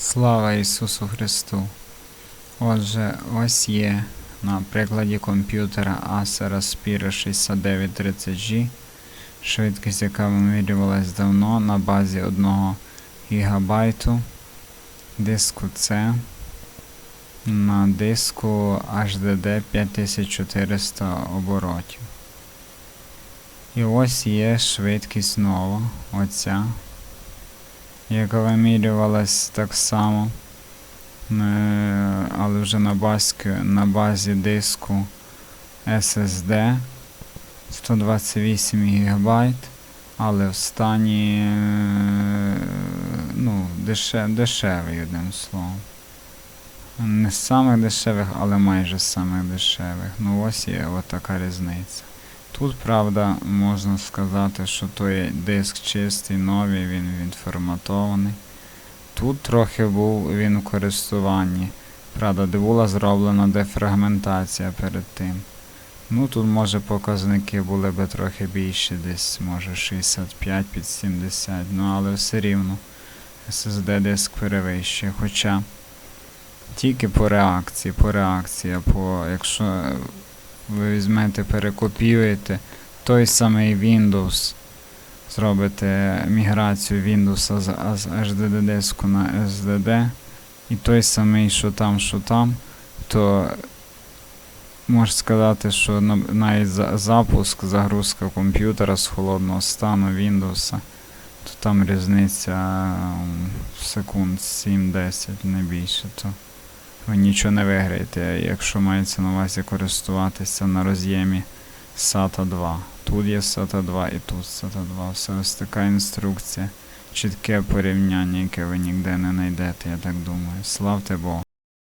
Слава Ісусу Христу! Отже, ось є на прикладі комп'ютера Acer Aspire 6930G, швидкість, яка вимірювалась давно на базі 1 ГБ диску C на диску HDD 5400 оборотів. І ось є швидкість нова, оця яка вимірювалась так само, е, але вже на, базки, на базі диску SSD 128 ГБ, але в стані е, ну, деше, дешевий, одним словом. Не з самих дешевих, але майже з самих дешевих. Ну ось є от така різниця. Тут, правда, можна сказати, що той диск чистий, новий, він відформатований. Тут трохи був він у користуванні. Правда, де була зроблена дефрагментація перед тим. Ну тут, може, показники були би трохи більші, десь, може, 65 під 70, ну але все рівно SSD диск перевищує. Хоча тільки по реакції, по реакції, по якщо ви візьмете, перекопіюєте той самий Windows, зробите міграцію Windows з HDD диску на SSD, і той самий, що там, що там, то можна сказати, що навіть запуск, загрузка комп'ютера з холодного стану Windows, то там різниця м, секунд 7-10, не більше. То ви нічого не виграєте, якщо мається на увазі користуватися на роз'ємі SATA 2. Тут є SATA 2 і тут SATA 2. Все ось така інструкція. Чітке порівняння, яке ви ніде не знайдете, я так думаю. Славте Богу.